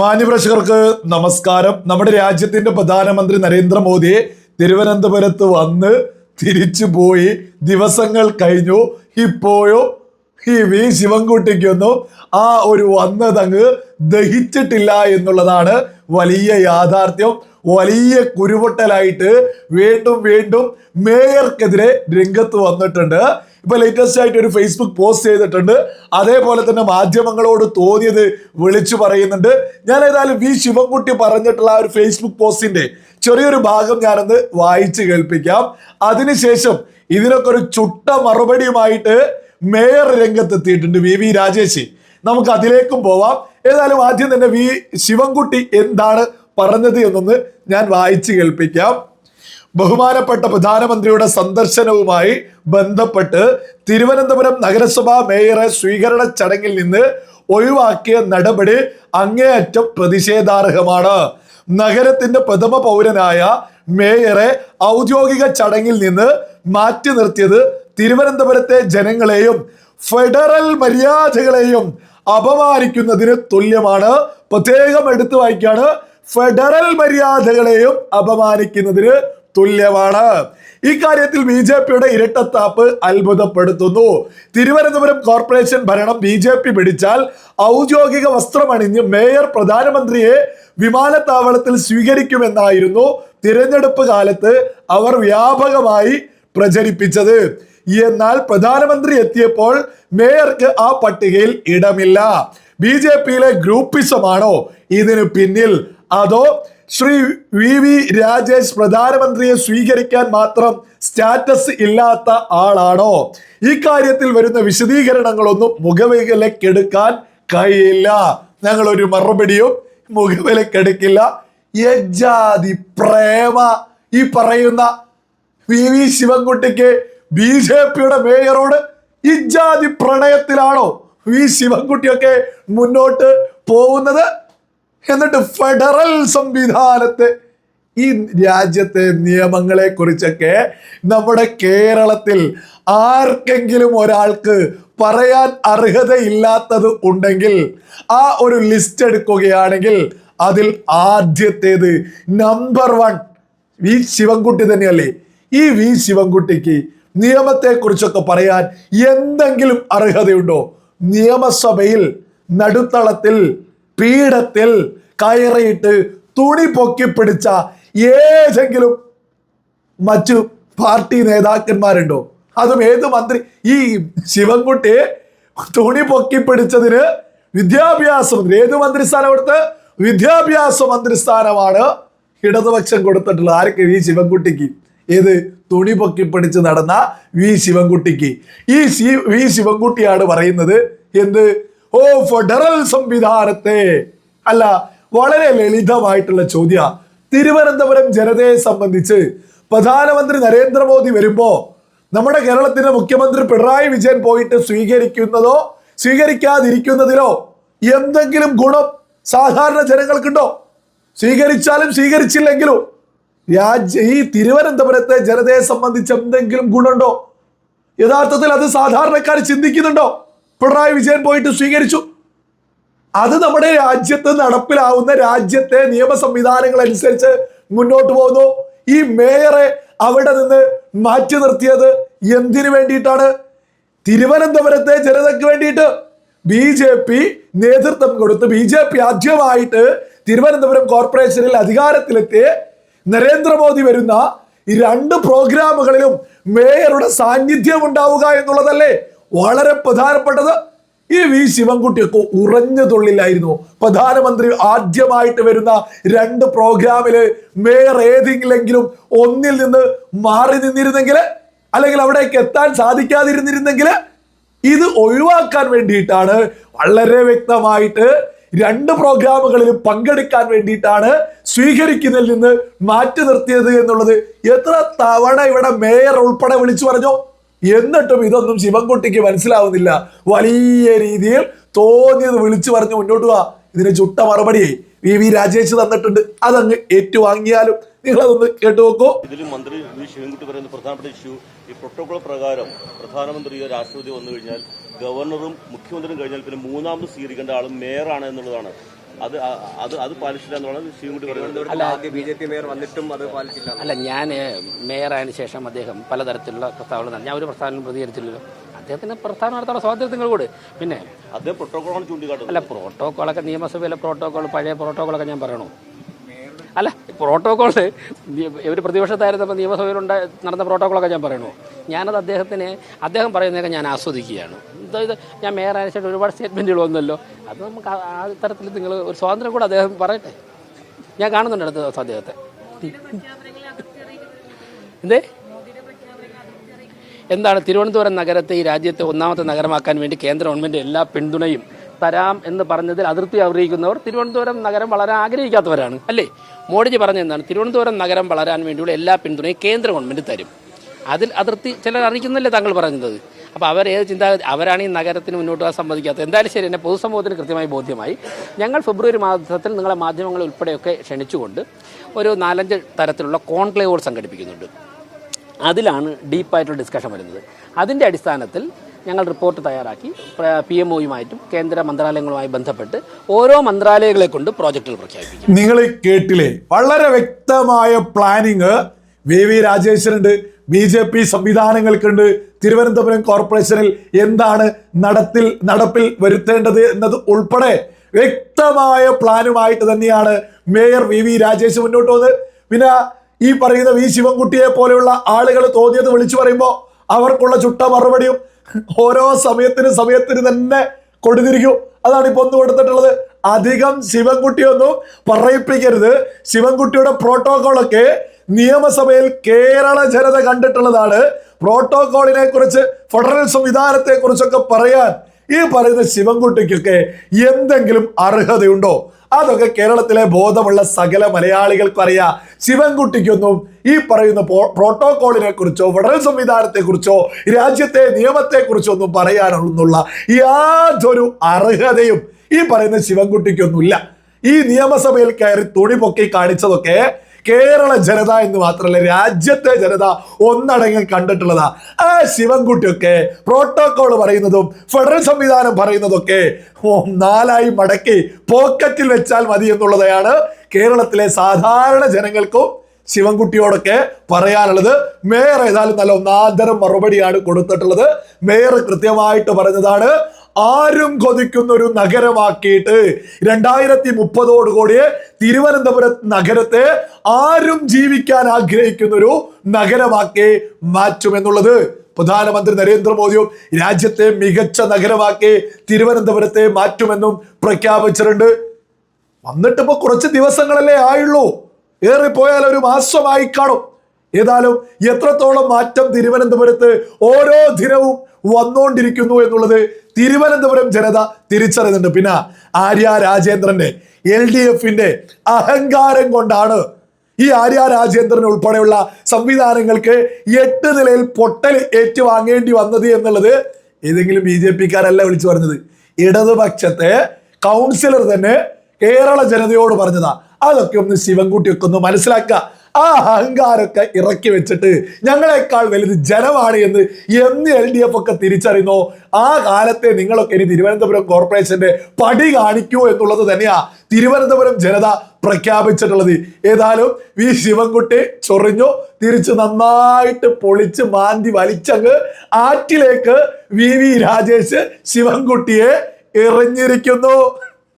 മാന്യപ്രേക്ഷകർക്ക് നമസ്കാരം. നമ്മുടെ രാജ്യത്തിന്റെ പ്രധാനമന്ത്രി നരേന്ദ്രമോദി തിരുവനന്തപുരത്ത് വന്ന് തിരിച്ചു പോയി. ദിവസങ്ങൾ കഴിഞ്ഞു. ഇപ്പോഴും ഈ വി ശിവൻകുട്ടിക്കൊന്നും ആ ഒരു വന്നതങ്ങ് ദഹിച്ചിട്ടില്ല എന്നുള്ളതാണ് വലിയ യാഥാർത്ഥ്യം. വലിയ കുരുപൊട്ടലായിട്ട് വീണ്ടും വീണ്ടും മേയർക്കെതിരെ രംഗത്ത് വന്നിട്ടുണ്ട്. ഇപ്പൊ ലേറ്റസ്റ്റ് ആയിട്ട് ഒരു ഫേസ്ബുക്ക് പോസ്റ്റ് ചെയ്തിട്ടുണ്ട്. അതേപോലെ തന്നെ മാധ്യമങ്ങളോട് തോന്നിയത് വിളിച്ചു പറയുന്നുണ്ട്. ഞാൻ ഏതായാലും വി ശിവൻകുട്ടി പറഞ്ഞിട്ടുള്ള ആ ഒരു ഫേസ്ബുക്ക് പോസ്റ്റിന്റെ ചെറിയൊരു ഭാഗം ഞാനൊന്ന് വായിച്ച് കേൾപ്പിക്കാം. അതിനുശേഷം ഇതിനൊക്കെ ഒരു ചുട്ട മറുപടിയുമായിട്ട് മേയർ രംഗത്തെത്തിയിട്ടുണ്ട് വി വി രാജേഷ്. നമുക്ക് അതിലേക്കും പോവാം. ഏതായാലും ആദ്യം തന്നെ വി ശിവൻകുട്ടി എന്താണ് പറഞ്ഞത് എന്നൊന്ന് ഞാൻ വായിച്ചു കേൾപ്പിക്കാം. ബഹുമാനപ്പെട്ട പ്രധാനമന്ത്രിയുടെ സന്ദർശനവുമായി ബന്ധപ്പെട്ട് തിരുവനന്തപുരം നഗരസഭാ മേയറെ സ്വീകരണ ചടങ്ങിൽ നിന്ന് ഒഴിവാക്കിയ നടപടി അങ്ങേയറ്റം പ്രതിഷേധാർഹമാണ്. നഗരത്തിന്റെ പ്രഥമ പൗരനായ മേയറെ ഔദ്യോഗിക ചടങ്ങിൽ നിന്ന് മാറ്റി നിർത്തിയത് തിരുവനന്തപുരത്തെ ജനങ്ങളെയും ഫെഡറൽ മര്യാദകളെയും അപമാനിക്കുന്നതിന് തുല്യമാണ്. പ്രത്യേകം എടുത്തു വായിക്കാണ് ഫെഡറൽ മര്യാദകളെയും അപമാനിക്കുന്നതിന് തുല്യമാണ്. ഇക്കാര്യത്തിൽ ബി ജെ പിയുടെ ഇരട്ടത്താപ്പ് അത്ഭുതപ്പെടുത്തുന്നു. തിരുവനന്തപുരം കോർപ്പറേഷൻ ഭരണം ബി ജെ പി പിടിച്ചാൽ ഔദ്യോഗിക വസ്ത്രമണിഞ്ഞ് മേയർ പ്രധാനമന്ത്രിയെ വിമാനത്താവളത്തിൽ സ്വീകരിക്കുമെന്നായിരുന്നു തിരഞ്ഞെടുപ്പ് കാലത്ത് അവർ വ്യാപകമായി പ്രചരിപ്പിച്ചത്. എന്നാൽ പ്രധാനമന്ത്രി എത്തിയപ്പോൾ മേയർക്ക് ആ പട്ടികയിൽ ഇടമില്ല. ബി ജെ പിയിലെ ഗ്രൂപ്പിസമാണോ ഇതിന് പിന്നിൽ? അതോ ശ്രീ വി വി രാജേഷ് പ്രധാനമന്ത്രിയെ സ്വീകരിക്കാൻ മാത്രം സ്റ്റാറ്റസ് ഇല്ലാത്ത ആളാണോ? ഈ കാര്യത്തിൽ വരുന്ന വിശദീകരണങ്ങളൊന്നും മുഖവിലക്കെടുക്കാൻ കഴിയില്ല. ഞങ്ങൾ ഒരു മറുപടിയും മുഖവിലക്കെടുക്കില്ല. യജാതി പ്രേമ. ഈ പറയുന്ന വി വി ശിവൻകുട്ടിക്ക് ബി ജെ പിയുടെ മേയറോട് ഇജാതി പ്രണയത്തിലാണോ വി ശിവൻകുട്ടിയൊക്കെ മുന്നോട്ട് പോകുന്നത്? എന്നിട്ട് ഫെഡറൽ സംവിധാനത്തെ ഈ രാജ്യത്തെ നിയമങ്ങളെ കുറിച്ചൊക്കെ നമ്മുടെ കേരളത്തിൽ ആർക്കെങ്കിലും ഒരാൾക്ക് പറയാൻ അർഹതയില്ലാത്തത് ഉണ്ടെങ്കിൽ ആ ഒരു ലിസ്റ്റ് എടുക്കുകയാണെങ്കിൽ അതിൽ ആദ്യത്തേത് നമ്പർ വൺ വി ശിവൻകുട്ടി തന്നെയല്ലേ? ഈ വി ശിവൻകുട്ടിക്ക് നിയമത്തെക്കുറിച്ചൊക്കെ പറയാൻ എന്തെങ്കിലും അർഹതയുണ്ടോ? നിയമസഭയിൽ നടുത്തളത്തിൽ പീഠത്തിൽ കയറിയിട്ട് തുണി പൊക്കി പിടിച്ച ഏതെങ്കിലും മറ്റു പാർട്ടി നേതാക്കന്മാരുണ്ടോ? അതും ഏത് മന്ത്രി? ഈ ശിവൻകുട്ടി തുണി പൊക്കി പിടിച്ചതിന് വിദ്യാഭ്യാസ. മന്ത്രി ഏത് മന്ത്രിസ്ഥാനം കൊടുത്ത് വിദ്യാഭ്യാസ മന്ത്രിസ്ഥാനമാണ് ഇടതുപക്ഷം കൊടുത്തിട്ടുള്ളത്. ആർക്ക് വി ശിവൻകുട്ടിക്ക്. ഏത്? തുണി പൊക്കി പിടിച്ച് നടന്ന വി ശിവൻകുട്ടിക്ക്. ഈ വി ശിവൻകുട്ടിയാണ് പറയുന്നത്. എന്ത്? ഓ ഫെഡറൽ സംവിധാനത്തെ. അല്ല വളരെ ലളിതമായിട്ടുള്ള ചോദ്യ. തിരുവനന്തപുരം ജനതയെ സംബന്ധിച്ച് പ്രധാനമന്ത്രി നരേന്ദ്രമോദി വരുമ്പോ നമ്മുടെ കേരളത്തിന്റെ മുഖ്യമന്ത്രി പിണറായി വിജയൻ പോയിട്ട് സ്വീകരിക്കുന്നതോ സ്വീകരിക്കാതിരിക്കുന്നതിലോ എന്തെങ്കിലും ഗുണം സാധാരണ ജനങ്ങൾക്കുണ്ടോ? സ്വീകരിച്ചാലും സ്വീകരിച്ചില്ലെങ്കിലും. രാജ്യ ഈ തിരുവനന്തപുരത്തെ ജനതയെ സംബന്ധിച്ച് എന്തെങ്കിലും ഗുണമുണ്ടോ? യഥാർത്ഥത്തിൽ അത് സാധാരണക്കാർ ചിന്തിക്കുന്നുണ്ടോ? പിണറായി വിജയൻ പോയിട്ട് സ്വീകരിച്ചു. അത് നമ്മുടെ രാജ്യത്ത് നടപ്പിലാവുന്ന രാജ്യത്തെ നിയമ സംവിധാനങ്ങൾ അനുസരിച്ച് മുന്നോട്ട് പോകുന്നു. ഈ മേയറെ അവിടെ നിന്ന് മാറ്റി നിർത്തിയത് എന്തിനു വേണ്ടിയിട്ടാണ്? തിരുവനന്തപുരത്തെ ജനതയ്ക്ക് വേണ്ടിയിട്ട് ബി ജെ പി നേതൃത്വം കൊടുത്ത് ബി ജെ പി ആദ്യമായിട്ട് തിരുവനന്തപുരം കോർപ്പറേഷനിൽ അധികാരത്തിലെത്തി നരേന്ദ്രമോദി വരുന്ന ഈ രണ്ട് പ്രോഗ്രാമുകളിലും മേയറുടെ സാന്നിധ്യം ഉണ്ടാവുക എന്നുള്ളതല്ലേ? വളരെ പ്രധാനപ്പെട്ടത്. ഈ വി ശിവൻകുട്ടിയൊക്കെ ഉറഞ്ഞ തുള്ളിലായിരുന്നു. പ്രധാനമന്ത്രി ആദ്യമായിട്ട് വരുന്ന രണ്ട് പ്രോഗ്രാമിൽ മേയർ ഏതെങ്കിലെങ്കിലും ഒന്നിൽ നിന്ന് മാറി നിന്നിരുന്നെങ്കിൽ അല്ലെങ്കിൽ അവിടേക്ക് എത്താൻ സാധിക്കാതിരുന്നിരുന്നെങ്കിൽ ഇത് ഒഴിവാക്കാൻ വേണ്ടിയിട്ടാണ് വളരെ വ്യക്തമായിട്ട് രണ്ട് പ്രോഗ്രാമുകളിൽ പങ്കെടുക്കാൻ വേണ്ടിയിട്ടാണ് സ്വീകരിക്കുന്നതിൽ നിന്ന് മാറ്റി നിർത്തിയത് എന്നുള്ളത്. എത്ര തവണ ഇവിടെ മേയർ ഉൾപ്പെടെ വിളിച്ചു പറഞ്ഞു? എന്നിട്ടും ഇതൊന്നും ശിവൻകുട്ടിക്ക് മനസ്സിലാവുന്നില്ല. വലിയ രീതിയിൽ തോന്നിയത് വിളിച്ചു പറഞ്ഞ് മുന്നോട്ട് പോവാ ഇതിന് ചുട്ട മറുപടി വി. വി. രാജേഷ് തന്നിട്ടുണ്ട്. അതങ്ങ് ഏറ്റുവാങ്ങിയാലും നിങ്ങളതൊന്ന് കേട്ടു നോക്കൂ. ഇതിലും മന്ത്രി വി. ശിവൻകുട്ടി പറയുന്ന പ്രധാനപ്പെട്ട ഇഷ്യൂ ഈ പ്രോട്ടോകോൾ പ്രകാരം പ്രധാനമന്ത്രിയോ രാഷ്ട്രപതി വന്നു കഴിഞ്ഞാൽ ഗവർണറും മുഖ്യമന്ത്രിയും കഴിഞ്ഞാൽ പിന്നെ മൂന്നാമത് സ്വീകരിക്കേണ്ട ആളും മേയറാണ് എന്നുള്ളതാണ്. അത് അത് അത് പാലിച്ചില്ല എന്നുള്ളത് ശിവൻകുട്ടി പറയുന്നത്. ബി ജെ പി മേയർ വന്നിട്ടും അത് പാലിച്ചില്ല അല്ല ഞാൻ മേയറായതിനു ശേഷം അദ്ദേഹം പലതരത്തിലുള്ള പ്രസ്താവന നടത്തി. ഞാൻ ഒരു പ്രസ്ഥാനം പ്രതികരിച്ചില്ലല്ലോ. അദ്ദേഹത്തിന് പ്രസ്താവന നടത്താനുള്ള സ്വാതന്ത്ര്യം നിങ്ങൾ കൂടെ. പിന്നെ അദ്ദേഹം പ്രോട്ടോകോളാണ് ചൂണ്ടിക്കാട്ടുന്നത്. അല്ല പ്രോട്ടോക്കോളൊക്കെ നിയമസഭയിലെ പ്രോട്ടോക്കോൾ പഴയ പ്രോട്ടോക്കോളൊക്കെ ഞാൻ പറയണോ. അല്ല പ്രോട്ടോകോൾ ഇവർ പ്രതിപക്ഷത്തായിരുന്നപ്പോൾ നിയമസഭയിൽ നടന്ന പ്രോട്ടോകോളൊക്കെ ഞാൻ പറയണോ? ഞാനത് അദ്ദേഹത്തിന് അദ്ദേഹം പറയുന്നതൊക്കെ ഞാൻ ആസ്വദിക്കുകയാണ്. അതായത് ഞാൻ മേയർ ശേഷം ഒരുപാട് സ്റ്റേറ്റ്മെന്റുകൾ വന്നല്ലോ. അത് നമുക്ക് ആ തരത്തിൽ നിങ്ങൾ ഒരു സ്വാതന്ത്ര്യം കൂടെ അദ്ദേഹം പറയട്ടെ. ഞാൻ കാണുന്നുണ്ട് അടുത്ത ദിവസം അദ്ദേഹത്തെ. എന്തേ? എന്താണ് തിരുവനന്തപുരം നഗരത്തെ ഈ രാജ്യത്തെ ഒന്നാമത്തെ നഗരമാക്കാൻ വേണ്ടി കേന്ദ്ര ഗവൺമെന്റ് എല്ലാ പിന്തുണയും തരാം എന്ന് പറഞ്ഞതിൽ അതിർത്തി അറിയിക്കുന്നവർ തിരുവനന്തപുരം നഗരം വളരാൻ ആഗ്രഹിക്കാത്തവരാണ്. അല്ലേ? മോഡിജി പറഞ്ഞ എന്താണ്? തിരുവനന്തപുരം നഗരം വളരാൻ വേണ്ടിയുള്ള എല്ലാ പിന്തുണയും കേന്ദ്ര ഗവൺമെന്റ് തരും. അതിൽ അതിർത്തി ചിലർ അറിയിക്കുന്നല്ലേ താങ്കൾ പറഞ്ഞത്? അപ്പോൾ അവർ ഏത് ചിന്താഗതി അവരാണ് ഈ നഗരത്തിന് മുന്നോട്ട് പോകാൻ സമ്മതിക്കാത്തത്? എന്തായാലും ശരി എന്നെ പൊതുസമൂഹത്തിന് കൃത്യമായി ബോധ്യമായി. ഞങ്ങൾ ഫെബ്രുവരി മാസത്തിൽ നിങ്ങളെ മാധ്യമങ്ങൾ ഉൾപ്പെടെയൊക്കെ ക്ഷണിച്ചുകൊണ്ട് ഒരു നാലഞ്ച് തരത്തിലുള്ള കോൺക്ലേവുകൾ സംഘടിപ്പിക്കുന്നുണ്ട്. അതിലാണ് ഡീപ്പായിട്ടുള്ള ഡിസ്കഷൻ വരുന്നത്. അതിന്റെ അടിസ്ഥാനത്തിൽ ഞങ്ങൾ റിപ്പോർട്ട് തയ്യാറാക്കി. പി എം ഒയുമായിട്ടും കേന്ദ്ര മന്ത്രാലയങ്ങളുമായി ബന്ധപ്പെട്ട് ഓരോ മന്ത്രാലയങ്ങളെ കൊണ്ട് പ്രോജക്റ്റുകൾ പ്രഖ്യാപിക്കും നിങ്ങൾ കേട്ടില്ലേ? വളരെ വ്യക്തമായ പ്ലാനിങ് വി വി രാജേശ്വരുണ്ട് ബി ജെ പി സംവിധാനങ്ങൾക്കുണ്ട് തിരുവനന്തപുരം കോർപ്പറേഷനിൽ എന്താണ് നടത്തിൽ നടപ്പിൽ വരുത്തേണ്ടത് എന്നത് ഉൾപ്പെടെ വ്യക്തമായ പ്ലാനുമായിട്ട് തന്നെയാണ് മേയർ വി വി രാജേഷ് മുന്നോട്ട് വന്നത് പിന്നെ ഈ പറയുന്ന വി ശിവൻകുട്ടിയെ പോലെയുള്ള ആളുകൾ തോന്നിയത് വിളിച്ചു പറയുമ്പോൾ അവർക്കുള്ള ചുട്ട മറുപടിയും ഓരോ സമയത്തിന് സമയത്തിന് തന്നെ കൊടുത്തിരിക്കും. അതാണ് ഇപ്പൊ ഒന്ന് കൊടുത്തിട്ടുള്ളത്? അധികം ശിവൻകുട്ടിയൊന്നും പറയിപ്പിക്കരുത്. ശിവൻകുട്ടിയുടെ പ്രോട്ടോകോളൊക്കെ നിയമസഭയിൽ കേരള ജനത കണ്ടിട്ടുള്ളതാണ്. പ്രോട്ടോകോളിനെ കുറിച്ച് ഫെഡറൽ സംവിധാനത്തെ കുറിച്ചൊക്കെ പറയാൻ ഈ പറയുന്ന ശിവൻകുട്ടിക്കൊക്കെ എന്തെങ്കിലും അർഹതയുണ്ടോ? അതൊക്കെ കേരളത്തിലെ ബോധമുള്ള സകല മലയാളികൾക്കും അറിയാം. ശിവൻകുട്ടിക്കൊന്നും ഈ പറയുന്ന പ്രോട്ടോകോളിനെ കുറിച്ചോ ഫെഡറൽ സംവിധാനത്തെ കുറിച്ചോ രാജ്യത്തെ നിയമത്തെ കുറിച്ചോ ഒന്നും പറയാനുള്ള യാതൊരു അർഹതയും ഈ പറയുന്ന ശിവൻകുട്ടിക്കൊന്നുമില്ല. ഈ നിയമസഭയിൽ കയറി തുണി പൊക്കി കാണിച്ചതൊക്കെ കേരള ജനത എന്ന് മാത്രമല്ല രാജ്യത്തെ ജനത ഒന്നടങ്കം കണ്ടിട്ടുള്ളതാ. ആ ശിവൻകുട്ടിയൊക്കെ പ്രോട്ടോകോൾ പറയുന്നതും ഫെഡറൽ സംവിധാനം പറയുന്നതൊക്കെ നാലായി മടക്കി പോക്കറ്റിൽ വെച്ചാൽ മതി എന്നുള്ളതാണ് കേരളത്തിലെ സാധാരണ ജനങ്ങൾക്കും ശിവൻകുട്ടിയോടൊക്കെ പറയാനുള്ളത്. മേയർ ഏതായാലും നല്ല ഒന്നാന്തരം മറുപടിയാണ് കൊടുത്തിട്ടുള്ളത്. മേയർ കൃത്യമായിട്ട് പറഞ്ഞതാണ് ആരും കൊതിക്കുന്ന ഒരു നഗരമാക്കിയിട്ട് രണ്ടായിരത്തി മുപ്പതോടുകൂടി തിരുവനന്തപുരം നഗരത്തെ ആരും ജീവിക്കാൻ ആഗ്രഹിക്കുന്ന ഒരു നഗരമാക്കി മാറ്റുമെന്നുള്ളത് പ്രധാനമന്ത്രി നരേന്ദ്രമോദിയും രാജ്യത്തെ മികച്ച നഗരമാക്കി തിരുവനന്തപുരത്തെ മാറ്റുമെന്നും പ്രഖ്യാപിച്ചിട്ടുണ്ട്. വന്നിട്ട് കുറച്ച് ദിവസങ്ങളല്ലേ ആയുള്ളൂ. ഏറിപ്പോയാൽ ഒരു മാസമായി കാണും. ഏതായാലും എത്രത്തോളം മാറ്റം തിരുവനന്തപുരത്ത് ഓരോ ദിനവും വന്നുകൊണ്ടിരിക്കുന്നു എന്നുള്ളത് തിരുവനന്തപുരം ജനത തിരിച്ചറിയുന്നുണ്ട്. പിന്നെ ആര്യ രാജേന്ദ്രന്റെ എൽ ഡി എഫിന്റെ അഹങ്കാരം കൊണ്ടാണ് ഈ ആര്യ രാജേന്ദ്രൻ ഉൾപ്പെടെയുള്ള സംവിധാനങ്ങൾക്ക് എട്ട് നിലയിൽ പൊട്ടൽ ഏറ്റുവാങ്ങേണ്ടി വന്നത് എന്നുള്ളത് ഏതെങ്കിലും ബി ജെ പിക്കാരല്ല വിളിച്ചു പറഞ്ഞത്. ഇടതുപക്ഷത്തെ കൗൺസിലർ തന്നെ കേരള ജനതയോട് പറഞ്ഞതാ. അതൊക്കെ ഒന്ന് ശിവൻകുട്ടിയൊക്കെ ഒന്ന് മനസ്സിലാക്കുക. ആ അഹങ്കാരമൊക്കെ ഇറക്കി വെച്ചിട്ട് ഞങ്ങളെക്കാൾ വലുത് ജനമാണ് എന്ന് എന്ന് എൽ ഡി എഫ് ഒക്കെ തിരിച്ചറിയുന്നോ. ആ കാലത്തെ നിങ്ങളൊക്കെ ഇനി തിരുവനന്തപുരം കോർപ്പറേഷന്റെ പടി കാണിക്കൂ എന്നുള്ളത് തന്നെയാ തിരുവനന്തപുരം ജനത പ്രഖ്യാപിച്ചിട്ടുള്ളത്. ഏതായാലും വി ശിവൻകുട്ടി ചൊറിഞ്ഞു തിരിച്ച് നന്നായിട്ട് പൊളിച്ച് മാന്തി വലിച്ചങ്ങ് ആറ്റിലേക്ക് വി വി രാജേഷ് ശിവൻകുട്ടിയെ എറിഞ്ഞിരിക്കുന്നു.